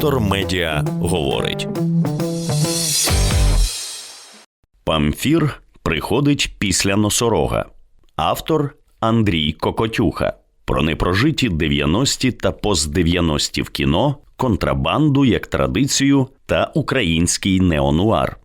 Вектор Медіа говорить. Памфір приходить після носорога. Автор Андрій Кокотюха. Про непрожиті 90-ті та пост-90-ті в кіно, контрабанду як традицію та український неонуар.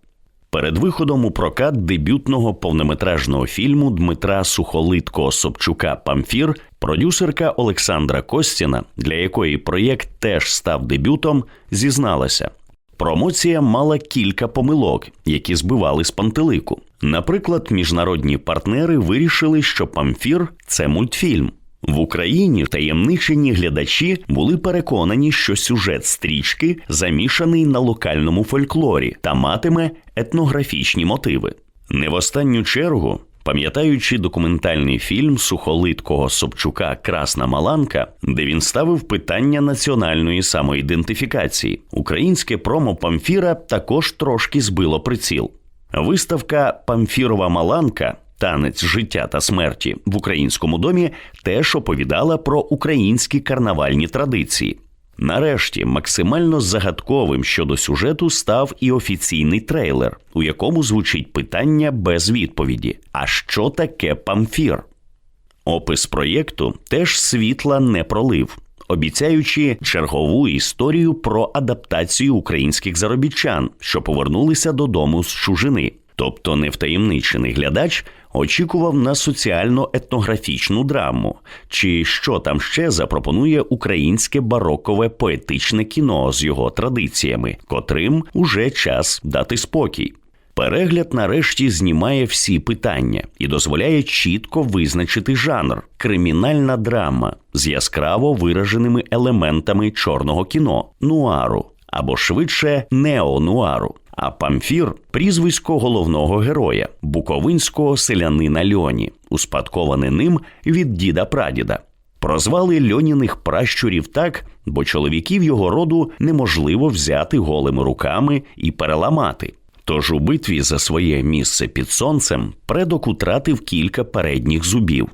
Перед виходом у прокат дебютного повнометражного фільму Дмитра Сухолиткого Собчука Памфір продюсерка Олександра Костіна, для якої проєкт теж став дебютом, зізналася. Промоція мала кілька помилок, які збивали з пантелику. Наприклад, міжнародні партнери вирішили, що Памфір це мультфільм. В Україні таємничені глядачі були переконані, що сюжет стрічки замішаний на локальному фольклорі та матиме етнографічні мотиви. Не в останню чергу, пам'ятаючи документальний фільм Сухолиткого Собчука Красна Маланка, де він ставив питання національної самоідентифікації, українське промо Памфіра також трошки збило приціл. Виставка Памфірова Маланка Танець життя та смерті в українському домі теж оповідала про українські карнавальні традиції. Нарешті максимально загадковим щодо сюжету став і офіційний трейлер, у якому звучить питання без відповіді: а що таке памфір? Опис проєкту теж світла не пролив, обіцяючи чергову історію про адаптацію українських заробітчан, що повернулися додому з чужини. Тобто невтаємничений глядач очікував на соціально-етнографічну драму, чи що там ще запропонує українське барокове поетичне кіно з його традиціями, котрим уже час дати спокій. Перегляд нарешті знімає всі питання і дозволяє чітко визначити жанр кримінальна драма з яскраво вираженими елементами чорного кіно, нуару або швидше неонуару. А Памфір прізвисько головного героя, буковинського селянина Льоні, успадковане ним від діда прадіда. Прозвали льоніних пращурів так, бо чоловіків його роду неможливо взяти голими руками і переламати. Тож у битві за своє місце під сонцем предок утратив кілька передніх зубів.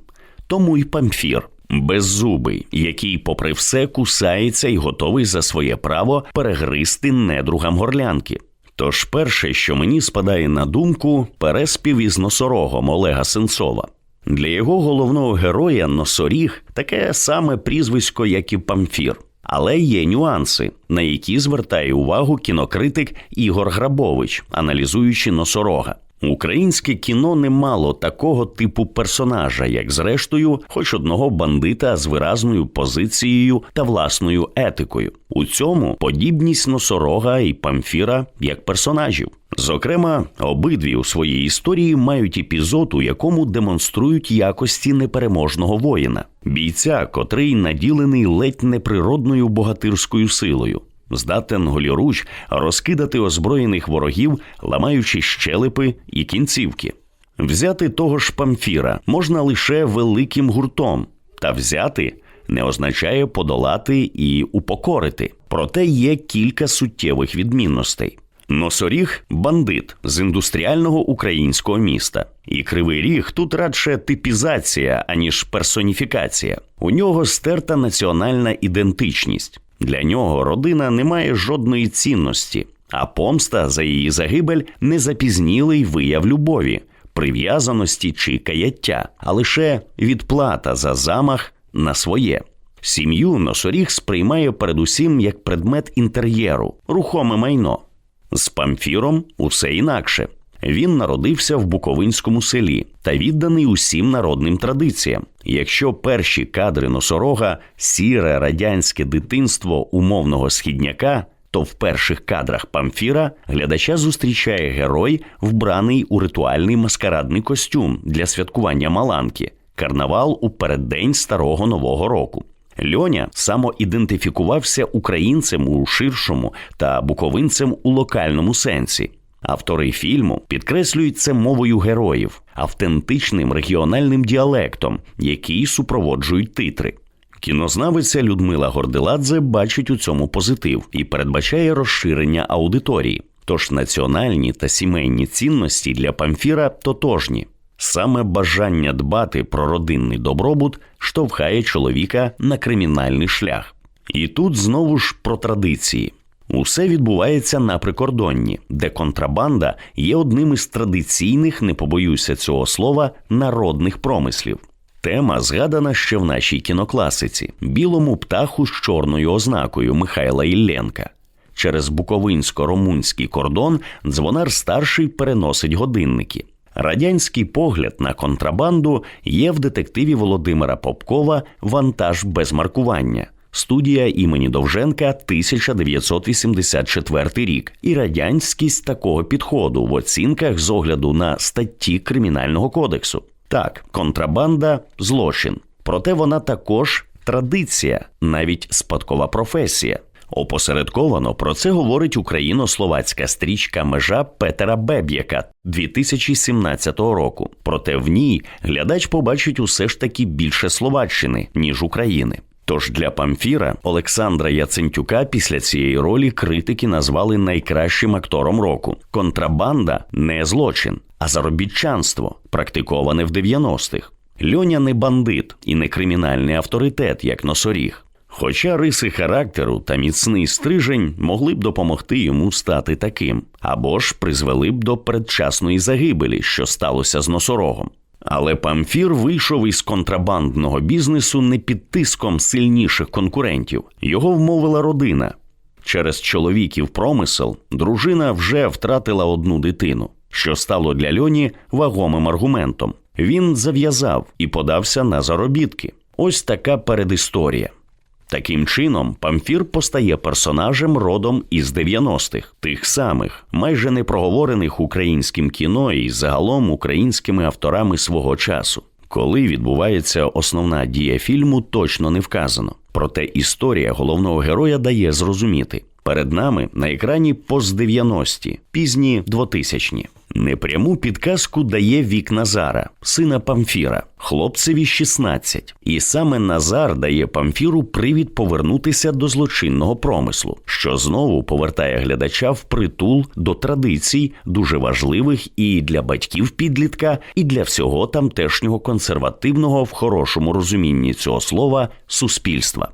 Тому й памфір беззубий, який, попри все, кусається і готовий за своє право перегризти недругам горлянки. Тож перше, що мені спадає на думку, переспів із носорогом Олега Сенцова. Для його головного героя носоріг таке саме прізвисько, як і Памфір. Але є нюанси, на які звертає увагу кінокритик Ігор Грабович, аналізуючи носорога. Українське кіно не мало такого типу персонажа, як зрештою, хоч одного бандита з виразною позицією та власною етикою. У цьому подібність носорога і памфіра як персонажів. Зокрема, обидві у своїй історії мають епізод, у якому демонструють якості непереможного воїна, бійця, котрий наділений ледь неприродною богатирською силою здатен голіруч розкидати озброєних ворогів, ламаючи щелепи і кінцівки. Взяти того ж памфіра можна лише великим гуртом, та взяти не означає подолати і упокорити. Проте є кілька суттєвих відмінностей. Носоріг бандит з індустріального українського міста, і кривий ріг тут радше типізація, аніж персоніфікація. У нього стерта національна ідентичність. Для нього родина не має жодної цінності, а помста за її загибель не запізнілий вияв любові, прив'язаності чи каяття, а лише відплата за замах на своє. Сім'ю носоріг сприймає передусім як предмет інтер'єру, рухоме майно. З памфіром усе інакше. Він народився в Буковинському селі та відданий усім народним традиціям. Якщо перші кадри носорога сіре радянське дитинство умовного східняка, то в перших кадрах памфіра глядача зустрічає герой, вбраний у ритуальний маскарадний костюм для святкування Маланки, карнавал у переддень старого нового року. Льоня самоідентифікувався українцем у ширшому та буковинцем у локальному сенсі. Автори фільму підкреслюють це мовою героїв, автентичним регіональним діалектом, який супроводжують титри. Кінознавиця Людмила Гордиладзе бачить у цьому позитив і передбачає розширення аудиторії. Тож національні та сімейні цінності для Памфіра тотожні. Саме бажання дбати про родинний добробут штовхає чоловіка на кримінальний шлях. І тут знову ж про традиції. Усе відбувається на прикордонні, де контрабанда є одним із традиційних, не побоюся цього слова, народних промислів. Тема згадана ще в нашій кінокласиці білому птаху з чорною ознакою Михайла Ілленка. Через буковинсько-румунський кордон дзвонар старший переносить годинники. Радянський погляд на контрабанду є в детективі Володимира Попкова Вантаж без маркування. Студія імені Довженка 1984 рік і радянськість такого підходу в оцінках з огляду на статті Кримінального кодексу. Так, контрабанда злочин, проте вона також традиція, навіть спадкова професія. Опосередковано про це говорить україно-словацька стрічка Межа Петера Беб'яка 2017 року. Проте в ній глядач побачить усе ж таки більше Словаччини ніж України. Тож для Памфіра Олександра Яцентюка після цієї ролі критики назвали найкращим актором року. Контрабанда не злочин, а заробітчанство, практиковане в 90-х. Льоня не бандит і не кримінальний авторитет, як носоріг. Хоча риси характеру та міцний стрижень могли б допомогти йому стати таким, або ж призвели б до передчасної загибелі, що сталося з носорогом. Але Памфір вийшов із контрабандного бізнесу не під тиском сильніших конкурентів. Його вмовила родина. Через чоловіків промисел дружина вже втратила одну дитину, що стало для льоні вагомим аргументом. Він зав'язав і подався на заробітки. Ось така передісторія. Таким чином, Памфір постає персонажем родом із 90-х, тих самих, майже не проговорених українським кіно і загалом українськими авторами свого часу. Коли відбувається основна дія фільму, точно не вказано. Проте історія головного героя дає зрозуміти. Перед нами на екрані пост-90-ті, пізні 2000-ні. Непряму підказку дає вік Назара, сина Памфіра, хлопцеві 16. І саме Назар дає Памфіру привід повернутися до злочинного промислу, що знову повертає глядача в притул до традицій, дуже важливих і для батьків підлітка, і для всього тамтешнього консервативного в хорошому розумінні цього слова суспільства.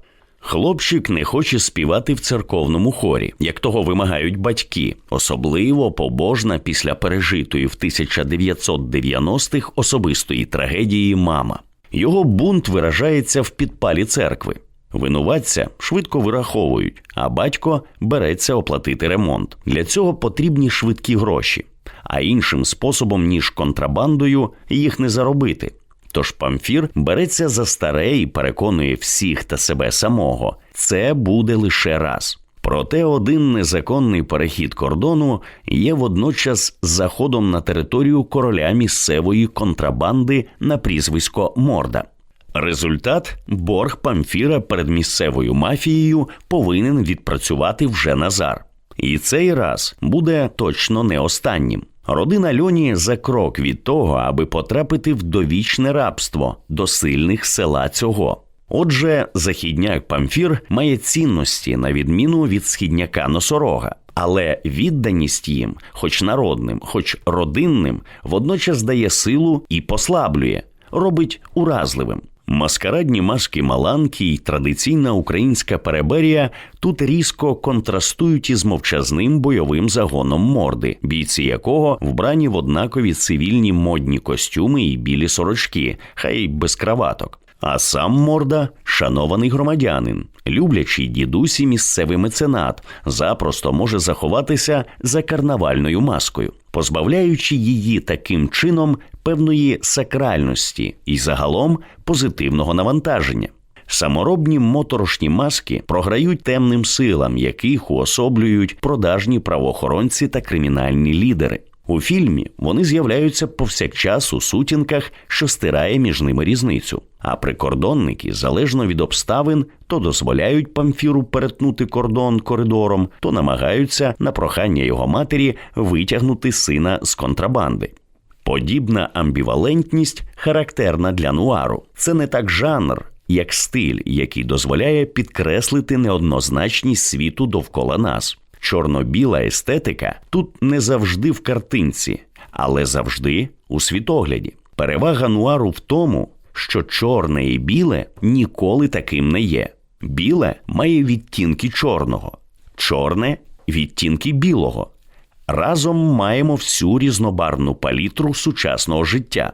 Хлопчик не хоче співати в церковному хорі, як того вимагають батьки, особливо побожна після пережитої в 1990-х особистої трагедії мама. Його бунт виражається в підпалі церкви. Винуватця швидко вираховують, а батько береться оплатити ремонт. Для цього потрібні швидкі гроші, а іншим способом ніж контрабандою їх не заробити. Тож Памфір береться за старе і переконує всіх та себе самого. Це буде лише раз. Проте один незаконний перехід кордону є водночас заходом на територію короля місцевої контрабанди на прізвисько Морда. Результат борг Памфіра перед місцевою мафією повинен відпрацювати вже Назар. І цей раз буде точно не останнім. Родина Льоні за крок від того, аби потрапити в довічне рабство до сильних села цього. Отже, західняк Памфір має цінності на відміну від східняка носорога, але відданість їм, хоч народним, хоч родинним, водночас дає силу і послаблює, робить уразливим. Маскарадні маски Маланки й традиційна українська переберія тут різко контрастують із мовчазним бойовим загоном морди, бійці якого вбрані в однакові цивільні модні костюми і білі сорочки, хай без краваток. А сам морда шанований громадянин, люблячий дідусі місцевий меценат, запросто може заховатися за карнавальною маскою, позбавляючи її таким чином певної сакральності і загалом позитивного навантаження. Саморобні моторошні маски програють темним силам, яких уособлюють продажні правоохоронці та кримінальні лідери. У фільмі вони з'являються повсякчас у сутінках, що стирає між ними різницю. А прикордонники, залежно від обставин, то дозволяють памфіру перетнути кордон коридором, то намагаються на прохання його матері витягнути сина з контрабанди. Подібна амбівалентність характерна для нуару. Це не так жанр, як стиль, який дозволяє підкреслити неоднозначність світу довкола нас. Чорно-біла естетика тут не завжди в картинці, але завжди у світогляді. Перевага нуару в тому, що чорне і біле ніколи таким не є. Біле має відтінки чорного, чорне відтінки білого. Разом маємо всю різнобарвну палітру сучасного життя.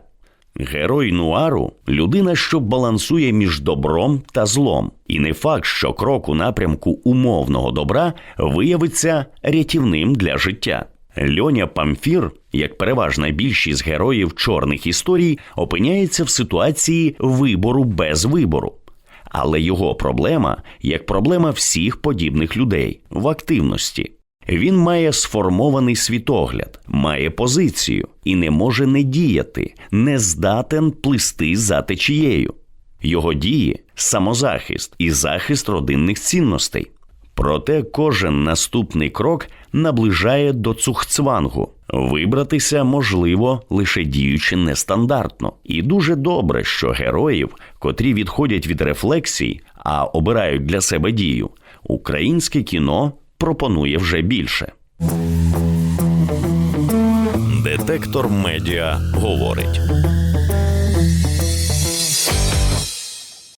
Герой нуару людина, що балансує між добром та злом, і не факт, що крок у напрямку умовного добра виявиться рятівним для життя. Льоня Памфір, як переважна більшість героїв чорних історій, опиняється в ситуації вибору без вибору. Але його проблема як проблема всіх подібних людей в активності. Він має сформований світогляд, має позицію і не може не діяти, не здатен плисти за течією. Його дії самозахист і захист родинних цінностей. Проте кожен наступний крок наближає до цухцвангу. Вибратися можливо лише діючи нестандартно. І дуже добре, що героїв, котрі відходять від рефлексій, а обирають для себе дію, українське кіно пропонує вже більше. Детектор медіа говорить.